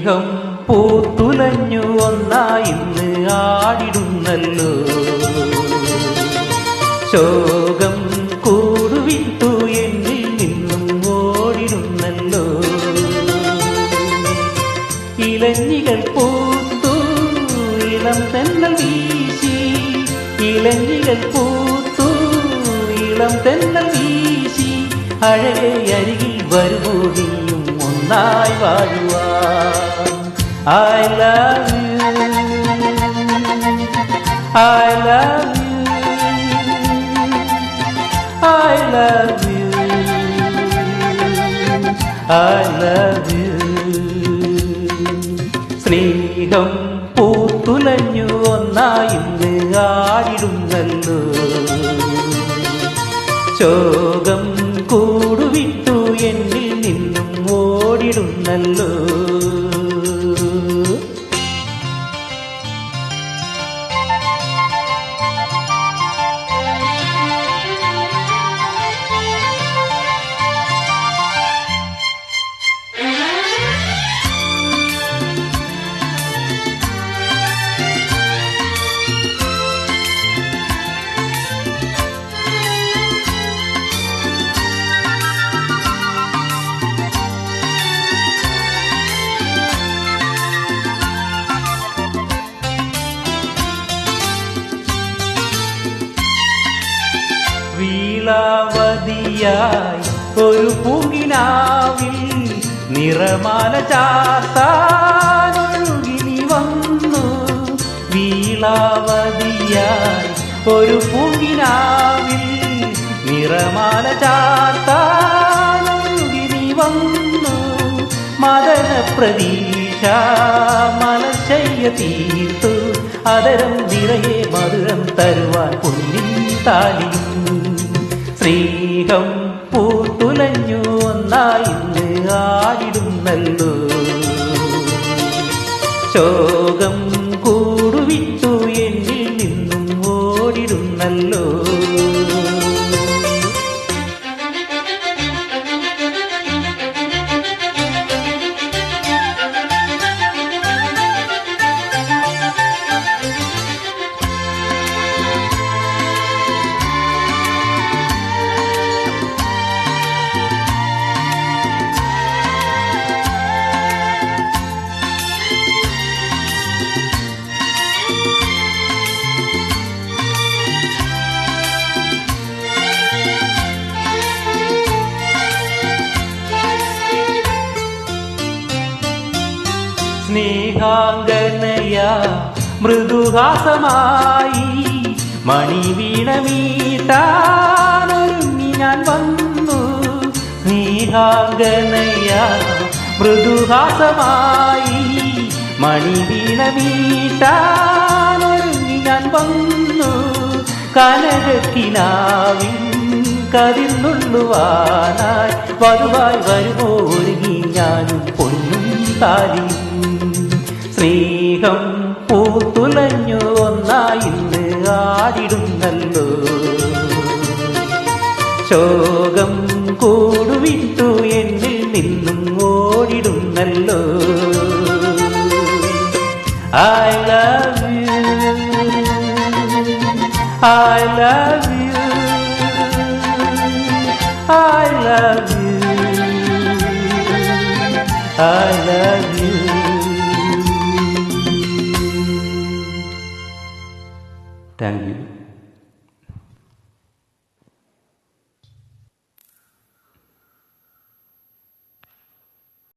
സ്നേഹം പൂത്തുലഞ്ഞു ഒന്നായിന്ന് ആടിടുന്നല്ലോ. ശോകം കൂടുവിട്ടു എന്നിൽ നിന്നും ഓടിടുന്നല്ലോ. ഇലഞ്ഞികൾ പൂത്തു ഇളം തെന്നൽ വീശി. ഇലഞ്ഞികൾ പൂത്തു ഇളം തെന്നൽ വീശി. അഴകെ അരികിൽ വരുമോ നീയും ഒന്നായി വാഴുവാ I love you. I love you. I love you. I love you. സ്നേഹം പൂത്തുലഞ്ഞു ഒന്നായിന്ന് ആടിടുന്നല്ലോ ശോകം കൂടുവിട്ടു എന്നിൽ നിന്നും ഓടിടുന്നല്ലോ വീളാവതിയായി ഒരു പൂങ്കിനാവിൽ നിറമാല ചാത്താനൊഴുകിനി വന്നു. വീളാവതിയായി ഒരു പൂങ്കിനാവിൽ നിറമാല ചാത്താനൊഴുകിനി വന്നു. മദന പ്രതീക്ഷ മലശയ്യ തീർത്തു അതരം നിറയെ മധുരം തരുവാൻ പൊന്നിൻ താലിയും. സ്നേഹം പൂത്തുലഞ്ഞു ഒന്നായിന്ന് ആരിടുന്നല്ലോ? ശോകം കൂടുവിട്ടു എന്നിൽ നിന്നും ഓടിടുന്നല്ലോ? സ്നേഹാംഗനയ മൃദുഹാസമായി മണിവീണമീട്ടാനൊരുങ്ങി ഞാൻ വന്നു. സ്നേഹാംഗനയ മൃദുഹാസമായി മണിവീണമീട്ടാനൊരുങ്ങി ഞാൻ വന്നു. കനകത്തിനാവി കതിർന്നുള്ളുവാനായി വധുവായി വരുമോ ഒരുങ്ങി ഞാനും പൊന്നും താലിയും സ്നേഹം പൂത്തുലഞ്ഞു ഒന്നായിന്ന് ആടിടുന്നല്ലോ ശോകം കൂടുവിട്ടു എന്നിൽ നിന്നും ഓടിടുന്നല്ലോ? I love you I love you I love you I love